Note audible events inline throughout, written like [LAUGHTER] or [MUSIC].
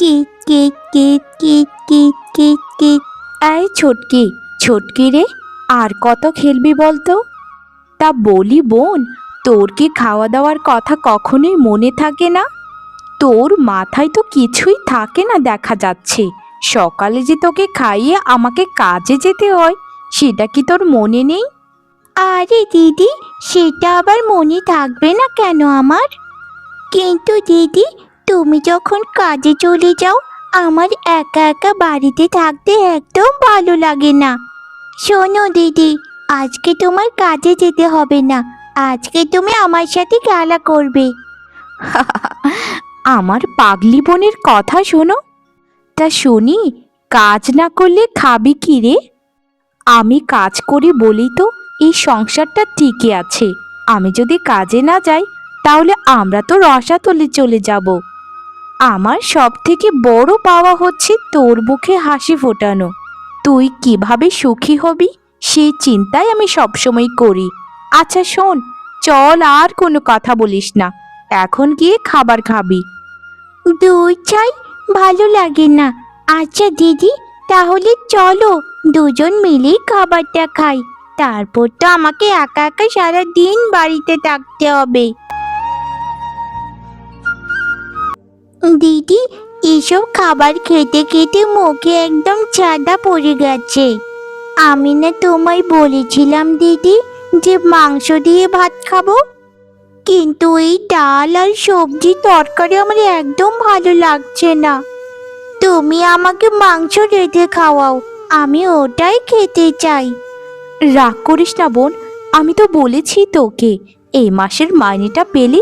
কি কি কি কি কি কি কি? এই ছোটকি ছোটকি রে আর কত খেলবি বলতো? তা বলি বোন তোর কি খাওয়া দাওয়ার কথা কখনোই মনে থাকে না? তোর মাথায় তো কিছুই থাকে না দেখা যাচ্ছে। সকালে যে তোকে খাইয়ে আমাকে কাজে যেতে হয় সেটা কি তোর মনে নেই? আরে দিদি সেটা আবার মনে থাকবে না কেন আমার? কিন্তু দিদি তুমি যখন কাজে চলে যাও, আমার একা একা বাড়িতে থাকতে একদম ভালো লাগে না। শোনো দিদি, আজকে তোমার কাজে যেতে হবে না। আজকে তুমি আমার সাথে খেলা করবে। [LAUGHS] আমার পাগলি বোনের কথা শোনো। তা শুনি, কাজ না করলে খাবি কি রে? আমি কাজ করি বলি তো এই সংসারটা ঠিকই আছে। আমি যদি কাজে না যাই, তাহলে আমরা তো রসা রসাতলে চলে যাব। আমার সব থেকে বড় পাওয়া হচ্ছে তোর মুখে হাসি ফোটানো। তুই কীভাবে সুখী হবি সেই চিন্তাই আমি সবসময় করি। আচ্ছা শোন, চল আর কোনো কথা বলিস না। এখন গিয়ে খাবার খাবি। দুই চাই? ভালো লাগে না। আচ্ছা দিদি, তাহলে চলো, দুজন মিলেই খাবারটা খাই। তারপর তো আমাকে একা একা সারা দিন বাড়িতে থাকতে হবে। দিদি, এসব খাবার খেতে খেতে মুখে একদম চাঁদা পড়ে গেছে। আমি না তোমায় বলেছিলাম দিদি যে মাংস দিয়ে ভাত খাব। কিন্তু এই ডাল আর সবজি তরকারি আমার একদম ভালো লাগছে না। তুমি আমাকে মাংস রেঁধে খাওয়াও, আমি ওটাই খেতে চাই। রাগ করিস না বোন, আমি তো বলেছি তোকে, এই মাসের মাইনেটা পেলে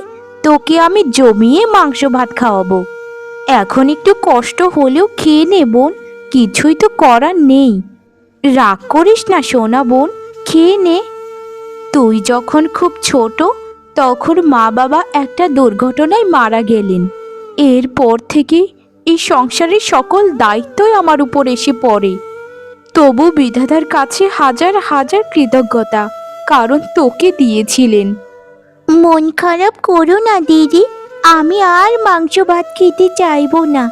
তোকে আমি জমিয়ে মাংস ভাত খাওয়াবো। এখন একটু কষ্ট হলেও খেয়ে নে বোন, কিছুই তো করার নেই। রাগ করিস না সোনা বোন, খেয়ে নে। তুই যখন খুব ছোট, তখন মা বাবা একটা দুর্ঘটনায় মারা গেলেন। এরপর থেকে এই সংসারের সকল দায়িত্বই আমার উপর এসে পড়ে। তবু বিধাতার কাছে হাজার হাজার কৃতজ্ঞতা, কারণ তোকে দিয়েছিলেন। মন খারাপ করো না, দিদি। আমি আর মাংস ভাত খেতে চাইব না।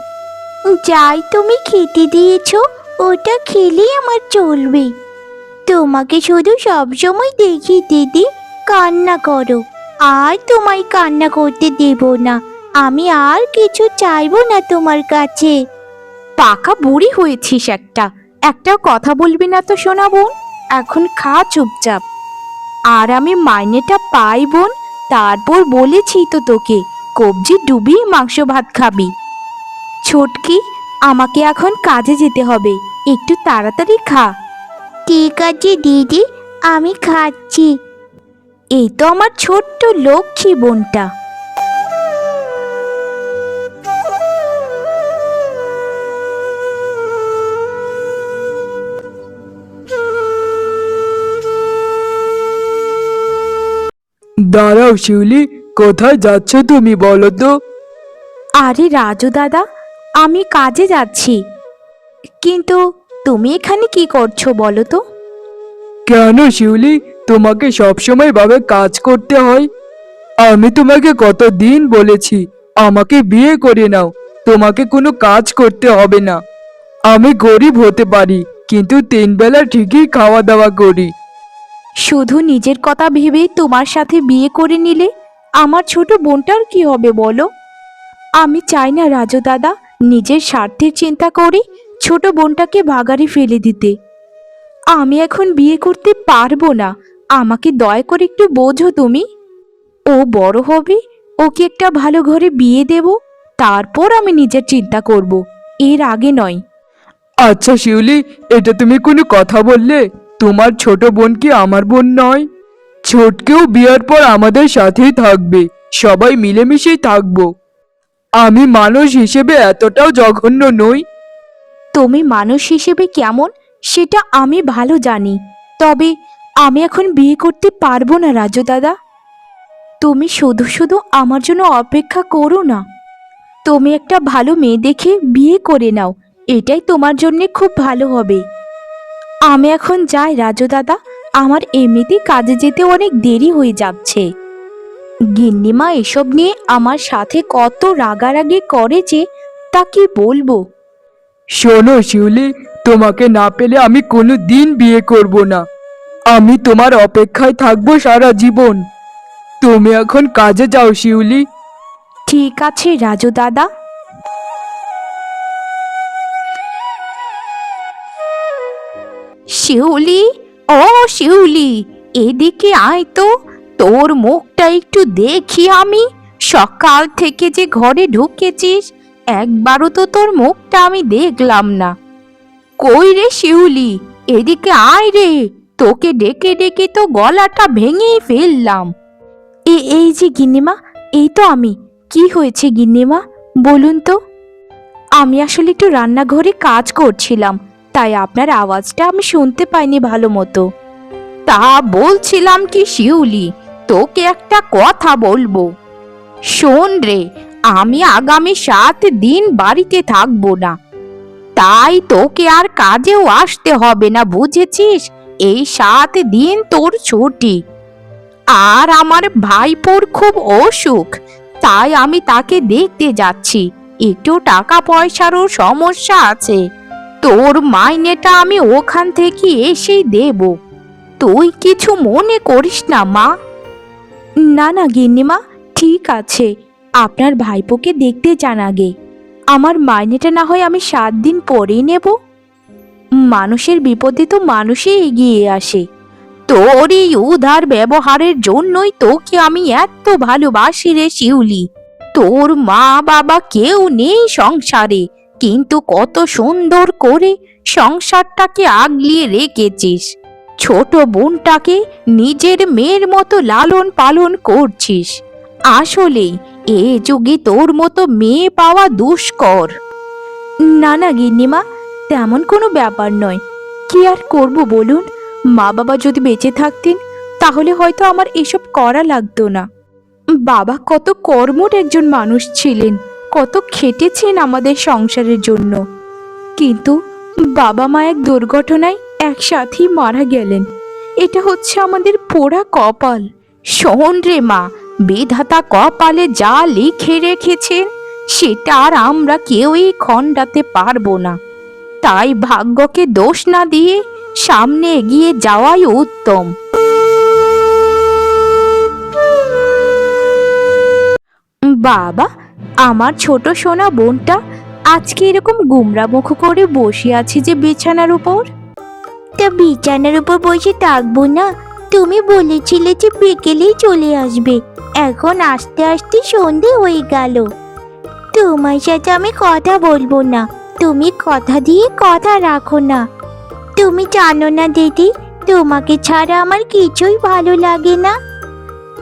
যাই তুমি খেতে দিয়েছ, ওটা খেলেই আমার চলবে। তোমাকে শুধু সবসময় দেখি, দিদি। কান্না করো। আর তোমায় কান্না করতে দেব না। আমি আর কিছু চাইব না তোমার কাছে। পাকা বুড়ি হয়েছিস একটা। একটাও কথা বলবি না তো শোনা বোন। এখন খা চুপচাপ। আর আমি মাইনেটা পাই, বোন। তারপর বলেছি তো তোকে কবজি ডুবিয়ে মাংস ভাত খাবি। ছোটকি আমাকে এখন কাজে যেতে হবে একটু তাড়াতাড়ি খা। ঠিক আছে দিদি আমি খাচ্ছি। এই তো আমার ছোট্ট লক্ষ্মী বোনটা। দাঁড়াও শিউলি কোথায় যাচ্ছ তুমি বলো তো? আরে রাজু দাদা আমি কাজে যাচ্ছি। কিন্তু তুমি এখানে কি করছ বলো তো? কেন শিউলি তোমাকে সবসময় ভাবে কাজ করতে হয়। আমি তোমাকে কতদিন বলেছি আমাকে বিয়ে করে নাও তোমাকে কোনো কাজ করতে হবে না। আমি গরিব হতে পারি কিন্তু তিন বেলা ঠিকই খাওয়া দাওয়া করি। শুধু নিজের কথা ভেবে তোমার সাথে বিয়ে করে নিলে আমার ছোট বোনটার কি হবে বলো? আমি চাই না রাজু দাদা নিজের স্বার্থের চিন্তা করে ছোট বোনটাকে ভাগারে ফেলে দিতে। আমি এখন বিয়ে করতে পারব না। আমাকে দয়া করে একটু বোঝো তুমি। ও বড় হবে, ওকে একটা ভালো ঘরে বিয়ে দেব, তারপর আমি নিজের চিন্তা করব। এর আগে নয়। আচ্ছা শিউলি, এটা তুমি কোনো কথা বললে? তোমার ছোট বোন কি আমার বোন নয়? ছোটকেও বিয়ার পর আমাদের সাথেই থাকবে। সবাই মিলেমিশেই থাকব। আমি মানুষ হিসেবে এতটাও জঘন্য নই। তুমি মানুষ হিসেবে কেমন, সেটা আমি ভালো জানি। তবে আমি এখন বিয়ে করতে পারব না, রাজু দাদা। তুমি শুধু শুধু আমার জন্য অপেক্ষা করো না। তুমি একটা ভালো মেয়ে দেখে বিয়ে করে নাও। এটাই তোমার জন্য খুব ভালো হবে। আমি এখন যাই রাজু দাদা। আমার এমনিতেই কাজে যেতে অনেক দেরি হয়ে যাচ্ছে। গিন্নিমা এসব নিয়ে আমার সাথে কত রাগারাগি করে যে তা কি বলব? শোনো শিউলি তোমাকে না পেলে আমি কোনো দিন বিয়ে করব না। আমি তোমার অপেক্ষায় থাকব সারা জীবন। তুমি এখন কাজে যাও শিউলি। ঠিক আছে রাজু দাদা। শিউলি, ও শিউলি, এদিকে আয় তো, তোর মুখটা একটু দেখি আমি। সকাল থেকে যে ঘরে ঢুকেছিস, একবারও তো তোর মুখটা আমি দেখলাম না। কই রে শিউলি, এদিকে আয় রে, তোকে ডেকে ডেকে তো গলাটা ভেঙেই ফেললাম। এ, এই যে গিন্নিমা, এই তো আমি, কি হয়েছে গিন্নিমা, বলুন তো? আমি আসলে একটু রান্নাঘরে কাজ করছিলাম তাই আপনার আওয়াজটা আমি শুনতে পাইনি ভালো মতো। তা বলছিলাম কি শিউলি, তোকে একটা কথা বলব। শোন রে, আমি আগামী সাত দিন বাড়িতে থাকব না। তাই তোকে আর কাজেও আসতে হবে না, বুঝেছিস? এই সাত দিন তোর ছুটি। আর আমার ভাইপোর খুব অসুখ, তাই আমি তাকে দেখতে যাচ্ছি। একটু টাকা পয়সারও সমস্যা আছে। তোর মাইনেটা আমি ওখান থেকে এসেই দেব। তুই কিছু মনে করিস না, মা। না না, গিন্নিমা, ঠিক আছে। আপনার ভাইপোকে দেখতে যান আগে। আমার মাইনেটা না হয় আমি সাত দিন পরেই নেব। মানুষের বিপদে তো মানুষই এগিয়ে আসে। তোর এই উদার ব্যবহারের জন্যই তোকে আমি এত ভালোবাসি রে শিউলি। তোর মা বাবা কেউ নেই সংসারে। কিন্তু কত সুন্দর করে সংসারটাকে আগলিয়ে রেখেছিস। ছোট বোনটাকে নিজের মেয়ের মতো লালন পালন করছিস। আসলেই এ যুগে তোর মতো মেয়ে পাওয়া দুষ্কর। না না গিন্নিমা, তেমন কোনো ব্যাপার নয়। কি আর করব বলুন? মা বাবা যদি বেঁচে থাকতেন, তাহলে হয়তো আমার এসব করা লাগতো না। বাবা কত কর্মঠ একজন মানুষ ছিলেন। কত খেটেছেন আমাদের সংসারের জন্য। কিন্তু বাবা মা এক দুর্ঘটনায় একসাথেই মারা গেলেন। এটা হচ্ছে আমাদের পোড়া কপাল। শোন রে মা, বিধাতা কপালে যা লিখে রেখেছেন, সেটা আর আমরা কেউই খণ্ডাতে পারব না। তাই ভাগ্যকে দোষ না দিয়ে সামনে এগিয়ে যাওয়াই উত্তম। বাবা আমার ছোট সোনা বোনটা আজকে এরকম গুমরা মুখ করে বসে আছে যে বিছানার উপর। তা বিছানার উপর বসে থাকব না। তুমি বলেছিলে যে বিকেলেই চলে আসবে। এখন আস্তে আস্তে সন্ধে হয়ে গেল। তোমার সাথে আমি কথা বলব না। তুমি কথা দিয়ে কথা রাখো না। তুমি জানো না দিদি, তোমাকে ছাড়া আমার কিছুই ভালো লাগে না।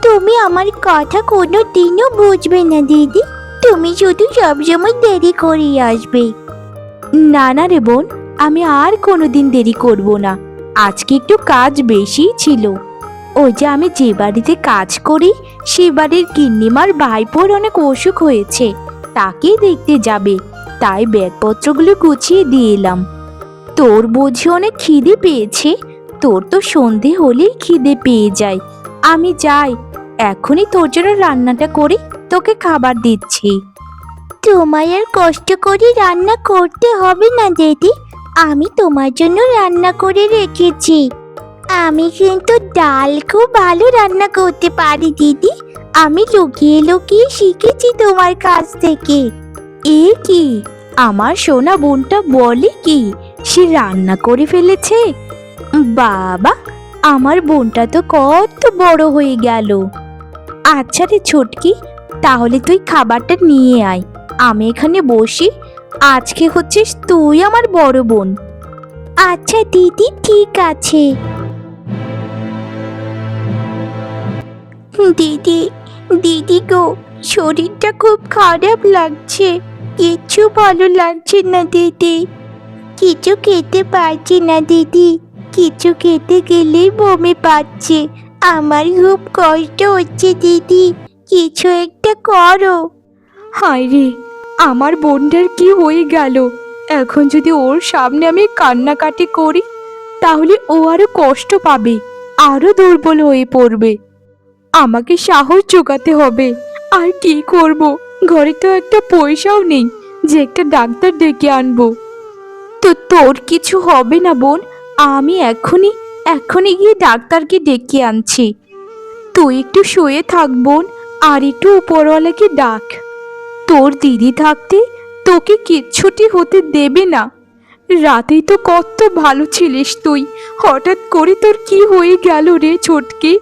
তুমি আমার কথা কোনো দিনও বুঝবে না দিদি। তুমি শুধু সবসময় দেরি করে আসবে। না না রে বোন, আমি আর কোনোদিন দেরি করব না। আজকে একটু কাজ বেশি ছিল। ওই যে আমি যে বাড়িতে কাজ করি, সে বাড়ির গিন্নিমার ভাইপোর অনেক অসুখ হয়েছে। তাকেই দেখতে যাবে। তাই ব্যাগপত্রগুলো গুছিয়ে দিয়ে এলাম। তোর বুঝি অনেক খিদে পেয়েছে? তোর তো সন্ধে হলেই খিদে পেয়ে যায়। আমি যাই, এখনই তোর জন্য রান্নাটা করে। তোকে খাবার দিচ্ছি। তোমায় আর কষ্ট করে রান্না করতে হবে না, দিদি। আমি তোমার জন্য রান্না করে রেখেছি। আমি কিন্তু ডাল খুব ভালো রান্না করতে পারি, দিদি। আমি লুকিয়ে লুকিয়ে শিখেছি তোমার কাছ থেকে। এ কি? আমার সোনা বোনটা বলে কি, সে রান্না করে ফেলেছে? বাবা, আমার বোনটা তো কত বড় হয়ে গেল। আচ্ছা রে ছোটকি তাহলে তুই খাবারটা নিয়ে আয়। আমি এখানে বসি। আজকে হচ্ছিস তুই আমার বড় বোন। আচ্ছা দিদি, ঠিক আছে। দিদি দিদি গো, শরীরটা খুব খারাপ লাগছে। কিচ্ছু ভালো লাগছে না দিদি। কিছু খেতে পারছি না দিদি। কিছু খেতে গেলেই বমি পাচ্ছে। আমার খুব কষ্ট হচ্ছে দিদি। কিছু একটা করো। হায় রে, আমার বোনটার কি হয়ে গেল? এখন যদি ওর সামনে আমি কান্নাকাটি করি, তাহলে ও আরও কষ্ট পাবে, আরও দুর্বল হয়ে পড়বে। আমাকে সাহস জোগাতে হবে। আর কি করব? ঘরে তো একটা পয়সাও নেই, যে একটা ডাক্তার ডেকে আনব। তো তোর কিছু হবে না বোন, আমি এখনই এখনই গিয়ে ডাক্তারকে ডেকে আনছি। তুই একটু শুয়ে থাক বোন আর একটু উপরওয়ালাকে ডাক। তোর দিদি থাকতে তোকে কিচ্ছুটি হতে দেবে না। রাতেই তো কত ভালো ছিলিস তুই। হঠাৎ করে তোর কি হয়ে গেল রে ছোটকে?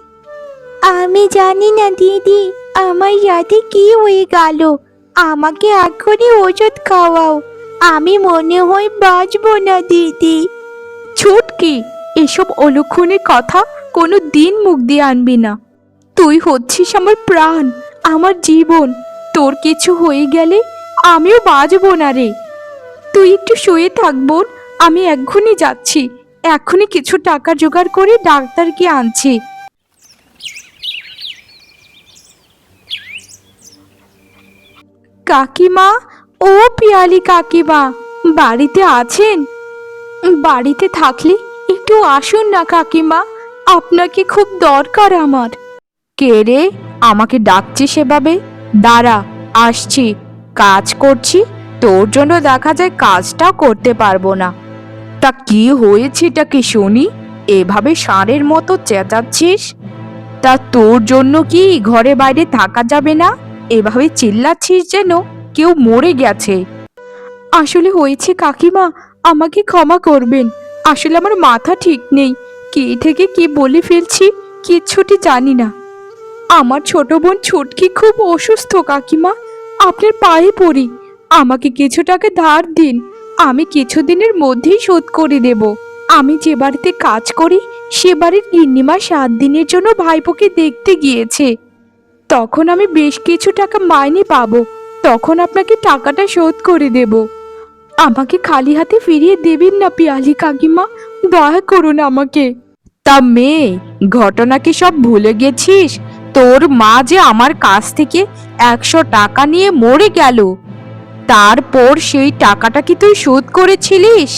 আমি জানি না দিদি আমার সাথে কি হয়ে গেল। আমাকে এখনই ওষুধ খাওয়াও। আমি মনে হয় বাঁচবো না দিদি। ছোটকি এসব অলক্ষণের কথা কোনো দিন মুখ দিয়ে আনবি না। তুই হচ্ছিস আমার প্রাণ, আমার জীবন। তোর কিছু হয়ে গেলে আমিও বাঁচবো না রে। তুই একটু শুয়ে থাক বোন, আমি এক্ষুনি যাচ্ছি। এখনই কিছু টাকা জোগাড় করে ডাক্তারকে আনছি। কাকিমা, ও পিয়ালি কাকিমা, বাড়িতে আছেন? বাড়িতে থাকলে একটু আসুন না কাকিমা, আপনাকে খুব দরকার আমার। কে রে? আমাকে ডাকছিস সেভাবে দাঁড়া, আসছি। কাজ করছি। তোর জন্য দেখা যায় কাজটাও করতে পারব না। তা কি হয়েছেটা কি শুনি? এভাবে ষাঁড়ের মতো চেঁচাচ্ছিস? তা তোর জন্য কি ঘরে বাইরে থাকা যাবে না? এভাবে চিল্লাচ্ছিস যেন? কেউ মরে গেছে। আসলে হয়েছে কাকিমা, আমাকে ক্ষমা করবেন। আসলে আমার মাথা ঠিক নেই। কি থেকে কি বলে ফেলছি, কিচ্ছুটি জানি না। আমার ছোট বোন ছুটকি খুব অসুস্থ, কাকিমা। আপনার পায়ে পড়ি। আমাকে কিছু টাকা ধার দিন। আমি কিছুদিনের মধ্যেই শোধ করে দেব। আমি যে বাড়িতে কাজ করি, সে বাড়ির গিন্নিমা সাত দিনের জন্য ভাইপোকে দেখতে গিয়েছে। তখন আমি বেশ কিছু টাকা মাইনে পাবো। তখন আপনাকে টাকাটা শোধ করে দেব। আমাকে খালি হাতে ফিরিয়ে দেবেন না পিয়ালি কাকিমা? দয়া করুন আমাকে। তা মেয়ে, ঘটনা কি সব ভুলে গেছিস? তোর মা যে আমার কাছ থেকে একশো টাকা নিয়ে মরে গেল, তারপর সেই টাকাটা কি তুই শোধ করেছিলিস?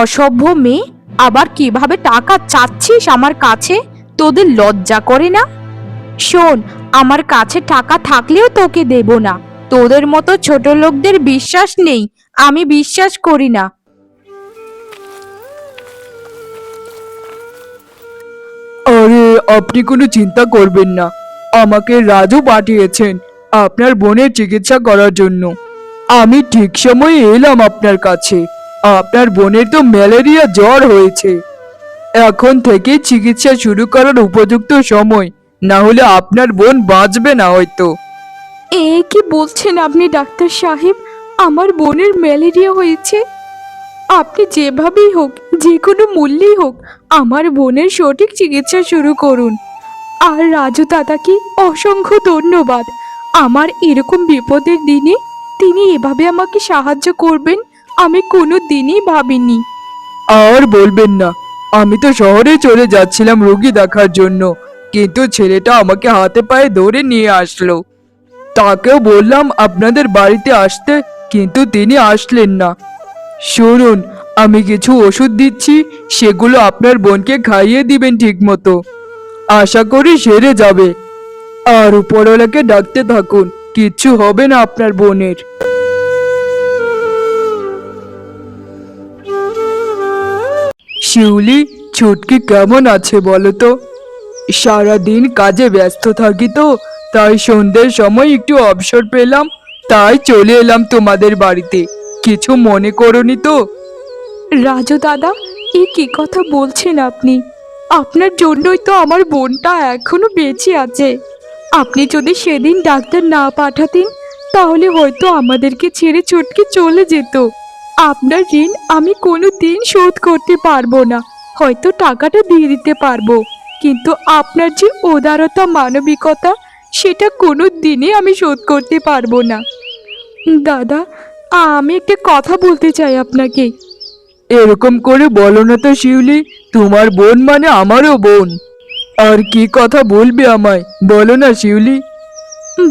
অসভ্য মেয়ে, আবার কীভাবে টাকা চাচ্ছিস আমার কাছে? তোদের লজ্জা করে না? শোন, আমার কাছে টাকা থাকলেও তোকে দেব না। তোদের মতো ছোট লোকদের বিশ্বাস নেই, আমি বিশ্বাস করি না। আরে আপনি কোনো চিন্তা করবেন না। আমাকে রাজু পাঠিয়েছেন আপনার বোনের চিকিৎসা করার জন্য। আমি ঠিক সময়ে এলাম আপনার কাছে। আপনার বোনের তো ম্যালেরিয়া জ্বর হয়েছে। এখন থেকে চিকিৎসা শুরু করার উপযুক্ত সময়, না হলে আপনার বোন বাঁচবে না হয়তো। এ কি বলছেন আপনি, ডাক্তার সাহেব? আমার বোনের ম্যালেরিয়া হয়েছে। আপনি যেভাবেই হোক, যে কোনো মূল্যেই হোক আমার বোনের সঠিক চিকিৎসা শুরু করুন। আর রাজু দাদাকে অসংখ্য ধন্যবাদ। আমার এরকম বিপদের দিনে তিনি এভাবে আমাকে সাহায্য করবেন, আমি কোনো দিনই ভাবিনি। আর বলবেন না, আমি তো শহরে চলে যাচ্ছিলাম রোগী দেখার জন্য, কিন্তু ছেলেটা আমাকে হাতে পায়ে ধরে নিয়ে আসলো। তাকেও বললাম আপনাদের বাড়িতে আসতে, কিন্তু তিনি আসলেন না। শুনুন আমি কিছু ওষুধ দিচ্ছি, সেগুলো আপনার বোনকে খাইয়ে দিবেন ঠিক মতো আশা করি সেরে যাবে। আর উপরওয়ালাকে ডাকতে থাকুন, কিচ্ছু হবে না আপনার বোনের। শিউলি, ছুটকি কেমন আছে বলো তো? সারাদিন কাজে ব্যস্ত থাকি তো, তাই সন্ধ্যের সময় একটু অবসর পেলাম, তাই চলে এলাম তোমাদের বাড়িতে। কিছু মনে করনি তো? রাজু দাদা, এ কি কথা বলছেন আপনি? আপনার জন্যই তো আমার বোনটা এখনও বেঁচে আছে। আপনি যদি সেদিন ডাক্তার না পাঠাতেন, তাহলে হয়তো আমাদেরকে ছেড়ে ছটকে চলে যেত। আপনার ঋণ আমি কোনো দিন শোধ করতে পারব না। হয়তো টাকাটা দিয়ে দিতে পারব। কিন্তু আপনার যে উদারতা, মানবিকতা, সেটা কোনো দিনই আমি শোধ করতে পারব না। দাদা, আমি একটা কথা বলতে চাই আপনাকে। এরকম করে বলো না তো শিউলি তোমার বোন মানে আমারও বোন। আর কি কথা বলবে আমায় বলো না শিউলি।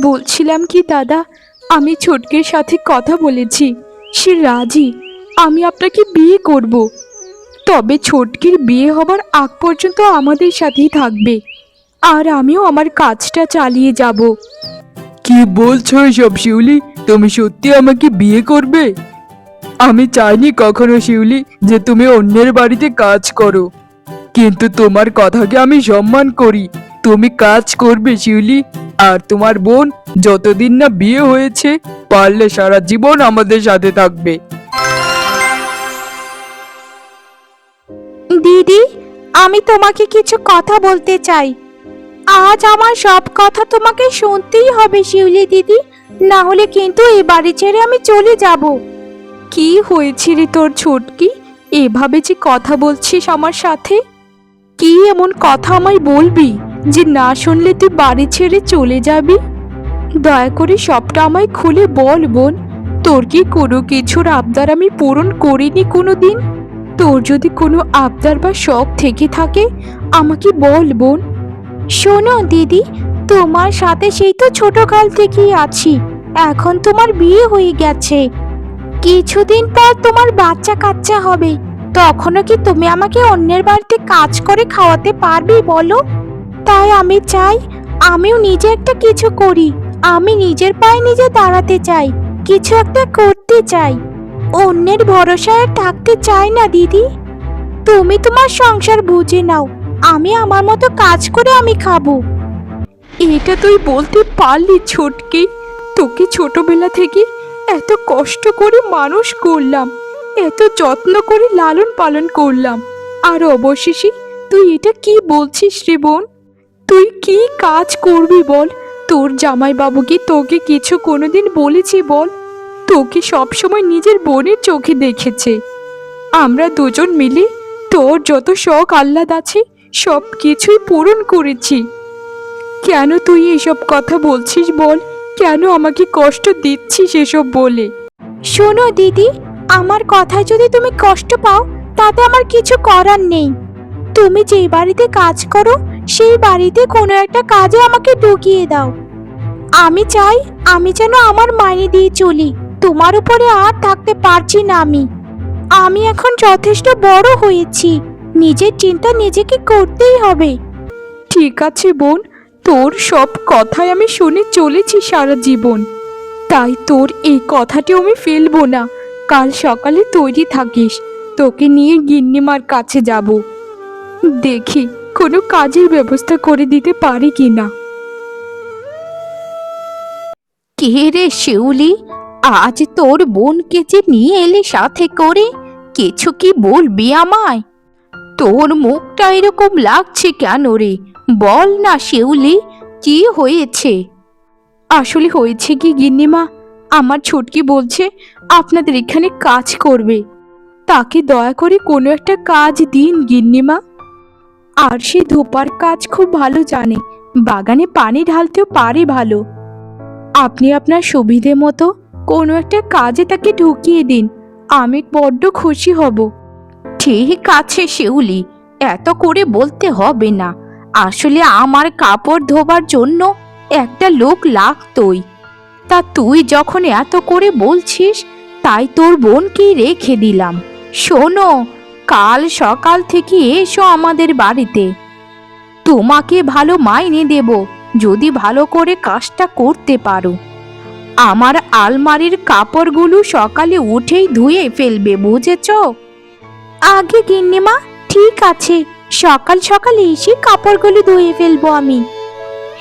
বলছিলাম কি দাদা আমি ছোটকের সাথে কথা বলেছি সে রাজি আমি আপনাকে বিয়ে করব। তবে ছোটকির বিয়ে হবার আগ পর্যন্ত আমাদের সাথেই থাকবে আর আমিও আমার কাজটা চালিয়ে যাব। কি বলছো এসব শিউলি? তুমি সত্যি আমাকে বিয়ে করবে? আমি চাইনি কখনো, শিউলি, যে তুমি অন্যের বাড়িতে কাজ করো। কিন্তু তোমার কথাকে আমি সম্মান করি। তুমি কাজ করবে, শিউলি, আর তোমার বোন যতদিন না বিয়ে হয়েছে, পারলে সারা জীবন আমাদের সাথে থাকবে। দিদি, আমি তোমাকে কিছু কথা বলতে চাই। আজ আমার সব কথা তোমাকে শুনতেই হবে, শিউলি দিদি। না হলে কিন্তু এই বাড়ি ছেড়ে আমি চলে যাব। কি হয়েছে রে তোর ছোটকি? এভাবে যে কথা বলছিস আমার সাথে? কি এমন কথা আমায় বলবি যে না শুনলে তুই বাড়ি ছেড়ে চলে যাবি? দয়া করে সবটা আমায় খুলে বল বোন। তোর কি কোনো কিছুর আবদার আমি পূরণ করিনি কোনো দিন তোর যদি কোনো আবদার বা শখ থেকে থাকে, আমাকে বল বোন। শোনো দিদি, তোমার সাথে সেই তো ছোটকাল থেকেই আছি। এখন তোমার বিয়ে হয়ে গেছে। কিছুদিন পর তোমার বাচ্চা কাচ্চা হবে। তখনও কি তুমি আমাকে অন্যের বাড়িতে কাজ করে খাওয়াতে পারবে বলো? তাই আমি চাই, আমিও নিজে একটা কিছু করি। আমি নিজের পায়ে নিজে দাঁড়াতে চাই, কিছু একটা করতে চাই। অন্যের ভরসায় থাকতে চাই না, দিদি। তুমি তোমার সংসার বুঝে নাও, আমি আমার মতো কাজ করে আমি খাব। এটা তুই বলতে পারলি, ছোটকে। তোকে ছোটবেলা থেকে এত কষ্ট করে মানুষ করলাম, এত যত্ন করে লালন পালন করলাম। আর অবশেষে তুই এটা কি বলছিস রে বোন? তুই কি কাজ করবি বল? তোর জামাইবাবু কি তোকে কিছু কোনোদিন বলেছি বল? তোকে সবসময় নিজের বোনের চোখে দেখেছে। আমরা দুজন মিলে তোর যত শখ আহ্লাদ আছে সব কিছুই পূরণ করেছি। কেন তুই এসব কথা বলছিস বল? কেন আমাকে কষ্ট দিচ্ছিস এসব বলে? শোনো দিদি আমার কথায় যদি তুমি কষ্ট পাও তাতে আমার কিছু করার নেই। তুমি যেই বাড়িতে কাজ করো সেই বাড়িতে কোনো একটা কাজে আমাকে ঢুকিয়ে দাও। আমি চাই আমি যেন আমার মাইনে দিয়ে চলি। তোমার উপরে আর থাকতে পারছি না আমি। আমি এখন যথেষ্ট বড় হয়েছি। নিজের চিন্তা নিজেকে করতেই হবে। ঠিক আছে বোন তোর সব কথাই আমি শুনে চলেছি সারা জীবন। তাই তোর এই কথাটি আমি ফেলব না। কাল সকালে তৈরি থাকিস। তোকে নিয়ে গিন্নিমার কাছে যাব। দেখি কোনো কাজের ব্যবস্থা করে দিতে পারি কি না কে রে শিউলি? আজ তোর বোনকে যে নিয়ে এলে সাথে করে, কিছু কি বলবি আমায়? তোর মুখটা এরকম লাগছে কেন রে? বল না শিউলি, কি হয়েছে? আসলে হয়েছে কি গিন্নিমা? আমার ছুটকি বলছে আপনাদের এখানে কাজ করবে। তাকে দয়া করে কোনো একটা কাজ দিন গিন্নিমা। আর সে ধোপার কাজ খুব ভালো জানে, বাগানে পানি ঢালতেও পারে ভালো। আপনি আপনার সুবিধে মতো কোনো একটা কাজে তাকে ঢুকিয়ে দিন, আমি বড্ড খুশি হব। ঠিক আছে শিউলি, এত করে বলতে হবে না। আসলে আমার কাপড় ধোবার জন্য একটা লোক লাগতোই। তা তুই যখন এত করে বলছিস, তাই তোর বোনকেই রেখে দিলাম। শোনো, কাল সকাল থেকে এসো আমাদের বাড়িতে। তোমাকে ভালো মাইনে দেব, যদি ভালো করে কাজটা করতে পারো। আমার আলমারির কাপড়গুলো সকালে উঠেই ধুয়ে ফেলবে, বুঝেছ? আগে গিন্নিমা, ঠিক আছে। সকাল সকাল এসে কাপড়গুলো ধুয়ে ফেলব আমি।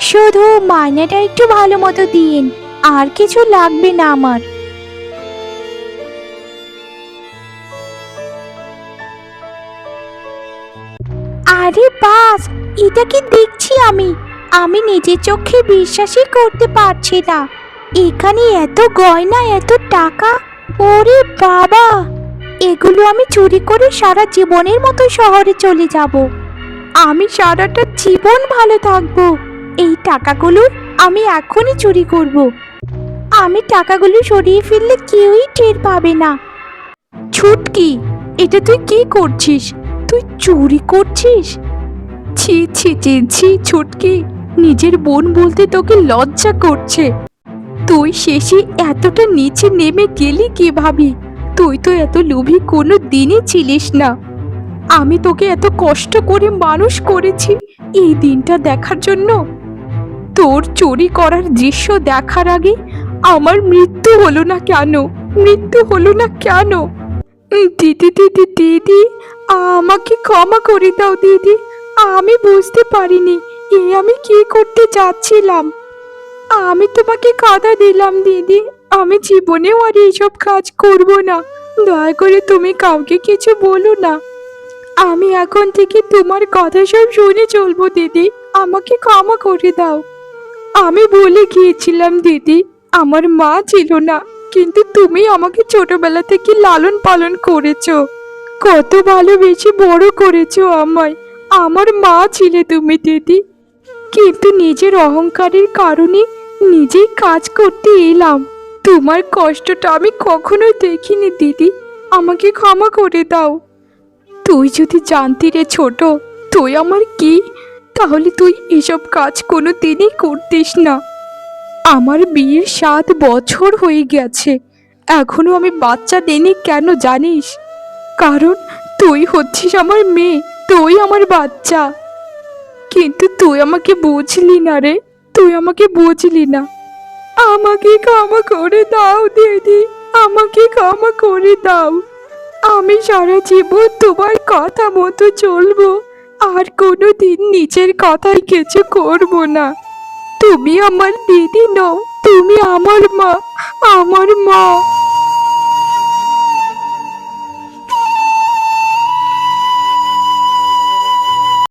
শুধু মাইনেটা একটু ভালো মতো দিন আর কিছু লাগবে না আমার। আরে বাস, এটা কি দেখছি আমি? আমি নিজের চোখে বিশ্বাসই করতে পারছি না। এখানে এত গয়না, এত টাকা, ওরে বাবা! এগুলো আমি চুরি করে সারা জীবনের মতো শহরে চলে যাব। আমি সারাটা জীবন ভালো থাকব। এই টাকাগুলো আমি এখনই চুরি করব। আমি টাকাগুলো সরিয়ে ফেললে কেউই টের পাবে না। ছুটকি এটা তুই কি করছিস? তুই চুরি করছিস? ছি ছি ছি ছি ছুটকি নিজের বোন বলতে তোকে লজ্জা করছে। তুই শেষে এতটা নিচে নেমে গেলি কীভাবে? তুই তো এত লোভী কোনো দিনই ছিলিস না। আমি তোকে এত কষ্ট করে মানুষ করেছি এই দিনটা দেখার জন্য। তোর চুরি করার দৃশ্য দেখার আগে আমার মৃত্যু হলো না কেন? মৃত্যু হলো না কেন? দিদি দিদি দিদি, আমাকে ক্ষমা করে দাও দিদি। আমি বুঝতে পারিনি এ আমি কি করতে যাচ্ছিলাম আমি তোমাকে কথা দিলাম দিদি। আমি জীবনেও আর এইসব কাজ করব না। দয়া করে তুমি কাউকে কিছু বলো না। আমি এখন থেকে তোমার কথা সব শুনে চলবো, দিদি। আমাকে ক্ষমা করে দাও। আমি বলে গিয়েছিলাম, দিদি, আমার মা ছিল না, কিন্তু তুমি আমাকে ছোটবেলা থেকে লালন পালন করেছ। কত ভালোবেসে বড় করেছ আমায়। আমার মা ছিলে তুমি, দিদি। কিন্তু নিজের অহংকারের কারণে নিজেই কাজ করতে এলাম। তোমার কষ্টটা আমি কখনোই দেখিনি, দিদি। আমাকে ক্ষমা করে দাও। তুই যদি জানতি রে ছোট, তুই আমার কি? তাহলে তুই এসব কাজ কোনো দিনই করতিস না। আমার বিয়ের সাত বছর হয়ে গেছে। এখনও আমি বাচ্চা দেনি কেন জানিস? কারণ তুই হচ্ছিস আমার মেয়ে, তুই আমার বাচ্চা। কিন্তু তুই আমাকে বুঝলি না রে, তুই আমাকে বুঝলি না। আমাকে ক্ষমা করে দাও, দিদি। আমাকে ক্ষমা করে দাও। আমি সারা জীবন তোমার কথা মতো চলবো। আর কোনো দিন নিজের কথাই কিছু করব না। তুমি আমার দিদি নও, তুমি আমার মা আমার মা।